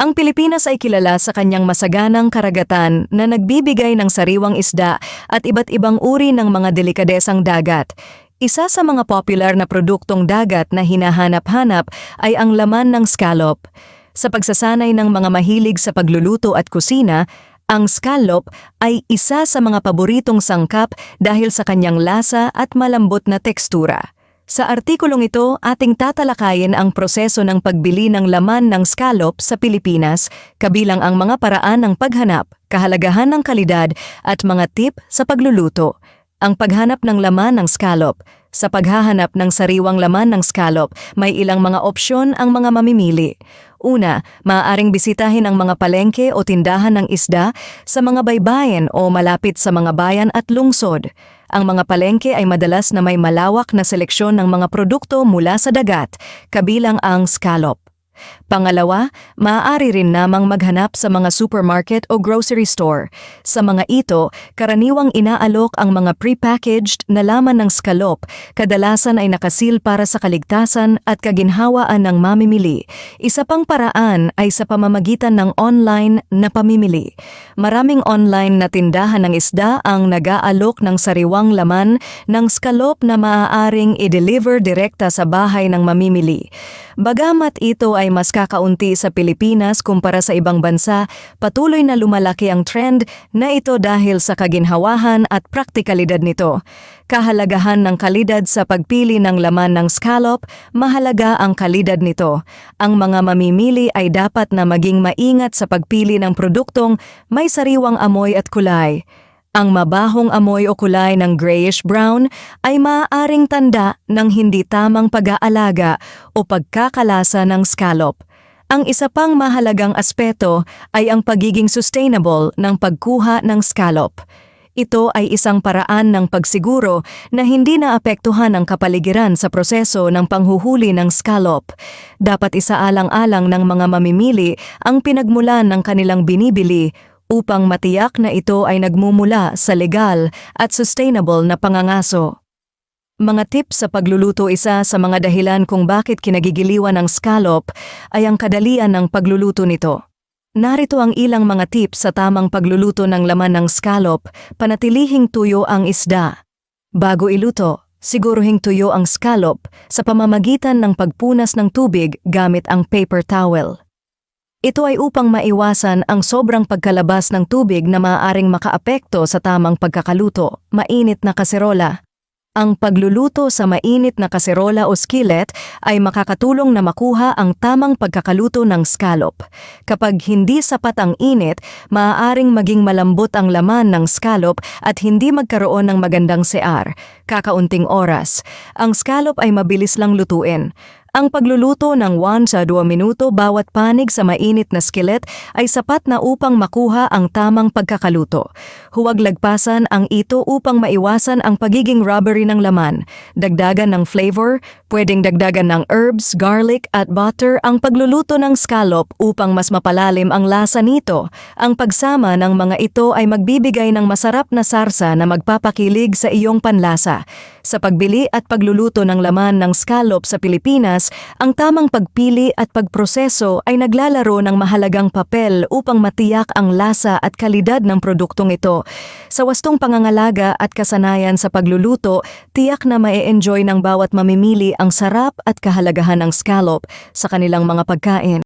Ang Pilipinas ay kilala sa kanyang masaganang karagatan na nagbibigay ng sariwang isda at iba't ibang uri ng mga delikadesang dagat. Isa sa mga popular na produktong dagat na hinahanap-hanap ay ang laman ng scallop. Sa pagsasanay ng mga mahilig sa pagluluto at kusina, ang scallop ay isa sa mga paboritong sangkap dahil sa kanyang lasa at malambot na tekstura. Sa artikulong ito, ating tatalakayin ang proseso ng pagbili ng laman ng scallop sa Pilipinas, kabilang ang mga paraan ng paghanap, kahalagahan ng kalidad at mga tip sa pagluluto. Ang paghanap ng laman ng scallop. Sa paghahanap ng sariwang laman ng scallop, may ilang mga opsyon ang mga mamimili. Una, maaaring bisitahin ang mga palengke o tindahan ng isda sa mga baybayin o malapit sa mga bayan at lungsod. Ang mga palengke ay madalas na may malawak na seleksyon ng mga produkto mula sa dagat, kabilang ang scallop. Pangalawa, maaari rin namang maghanap sa mga supermarket o grocery store. Sa mga ito, karaniwang inaalok ang mga prepackaged na laman ng scallop, kadalasan ay nakasil para sa kaligtasan at kaginhawaan ng mamimili. Isa pang paraan ay sa pamamagitan ng online na pamimili. Maraming online na tindahan ng isda ang nag-aalok ng sariwang laman ng scallop na maaaring i-deliver direkta sa bahay ng mamimili. Bagamat ito ay mas kakaunti sa Pilipinas kumpara sa ibang bansa, patuloy na lumalaki ang trend na ito dahil sa kaginhawahan at praktikalidad nito. Kahalagahan ng kalidad sa pagpili ng laman ng scallop, mahalaga ang kalidad nito. Ang mga mamimili ay dapat na maging maingat sa pagpili ng produktong may sariwang amoy at kulay. Ang mabahong amoy o kulay ng grayish-brown ay maaaring tanda ng hindi tamang pag-aalaga o pagkakalasa ng scallop. Ang isa pang mahalagang aspeto ay ang pagiging sustainable ng pagkuha ng scallop. Ito ay isang paraan ng pagsiguro na hindi naapektuhan ang kapaligiran sa proseso ng panghuhuli ng scallop. Dapat isaalang-alang ng mga mamimili ang pinagmulan ng kanilang binibili upang matiyak na ito ay nagmumula sa legal at sustainable na pangangaso. Mga tips sa pagluluto isa sa mga dahilan kung bakit kinagigiliwan ng scallop ay ang kadalian ng pagluluto nito. Narito ang ilang mga tips sa tamang pagluluto ng laman ng scallop, panatilihing tuyo ang isda. Bago iluto, siguruhing tuyo ang scallop sa pamamagitan ng pagpunas ng tubig gamit ang paper towel. Ito ay upang maiwasan ang sobrang pagkalabas ng tubig na maaaring makaapekto sa tamang pagkakaluto, mainit na kaserola. Ang pagluluto sa mainit na kaserola o skillet ay makakatulong na makuha ang tamang pagkakaluto ng scallop. Kapag hindi sapat ang init, maaaring maging malambot ang laman ng scallop at hindi magkaroon ng magandang sear. Kakaunting oras. Ang scallop ay mabilis lang lutuin. Ang pagluluto ng 1 sa 2 minuto bawat panig sa mainit na skillet ay sapat na upang makuha ang tamang pagkakaluto. Huwag lagpasan ang ito upang maiwasan ang pagiging rubbery ng laman. Dagdagan ng flavor, pwedeng dagdagan ng herbs, garlic at butter ang pagluluto ng scallop upang mas mapalalim ang lasa nito. Ang pagsama ng mga ito ay magbibigay ng masarap na sarsa na magpapakilig sa iyong panlasa. Sa pagbili at pagluluto ng laman ng scallop sa Pilipinas, ang tamang pagpili at pagproseso ay naglalaro ng mahalagang papel upang matiyak ang lasa at kalidad ng produktong ito. Sa wastong pangangalaga at kasanayan sa pagluluto, tiyak na mae-enjoy ng bawat mamimili ang sarap at kahalagahan ng scallop sa kanilang mga pagkain.